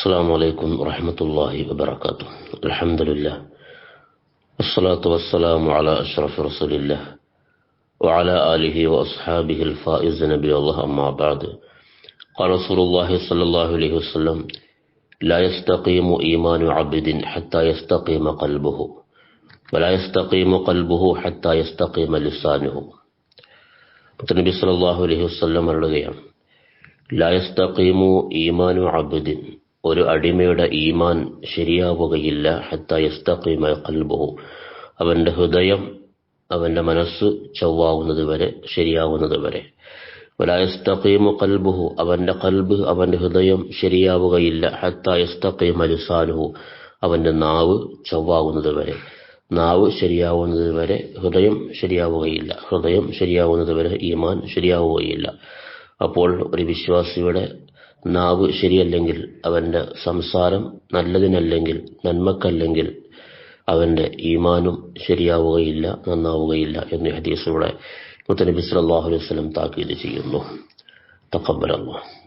السلام عليكم ورحمة الله وبركاته الحمد لله والصلاة والسلام على أشرف رسول الله وعلى آله وأصحابه الفائز نبي الله أما بعد قال رسول الله صلى الله عليه وسلم لا يستقيم إيمان عبد حتى يستقيم قلبه ولا يستقيم قلبه حتى يستقيم لسانه നബി സല്ലല്ലാഹു അലൈഹി വസല്ലം പറയുകയാണ് ലാ യസ്തഖീമു ഈമാനു അബ്ദിൻ ഒരു അടിമയുടെ ഈമാൻ ശരിയാവുകയില്ല ഹത്ത യസ്തഖീമ ഖൽബുഹു. അവന്റെ ഹൃദയം അവന്റെ മനസ്സ് ചൊവ്വാവുന്നത് വരെ ശരിയാവുന്നത് വരെ. വലായസ്തഖീമു ഖൽബുഹു. അവന്റെ കൽബ് അവന്റെ ഹൃദയം ശരിയാവുകയില്ല ഹത്ത യസ്തഖീമ ലിസാനുഹു. അവന്റെ നാവ് ചൊവ്വാകുന്നത് വരെ. നാവ് ശരിയാവുന്നത് വരെ ഹൃദയം ശരിയാവുകയില്ല. ഹൃദയം ശരിയാവുന്നത് വരെ ഈമാൻ ശരിയാവുകയില്ല. അപ്പോൾ ഒരു വിശ്വാസിയുടെ നാവ് ശരിയല്ലെങ്കിൽ അവന്റെ സംസാരം നല്ലതിനല്ലെങ്കിൽ നന്മക്കല്ലെങ്കിൽ അവന്റെ ഈമാനും ശരിയാവുകയില്ല നന്നാവുകയില്ല എന്ന് ഹദീസിലൂടെ മുത്തനബി സല്ലല്ലാഹു അലൈഹി വസല്ലം താക്കീത് ചെയ്യുന്നു. തഖബ്ബലല്ലാഹ്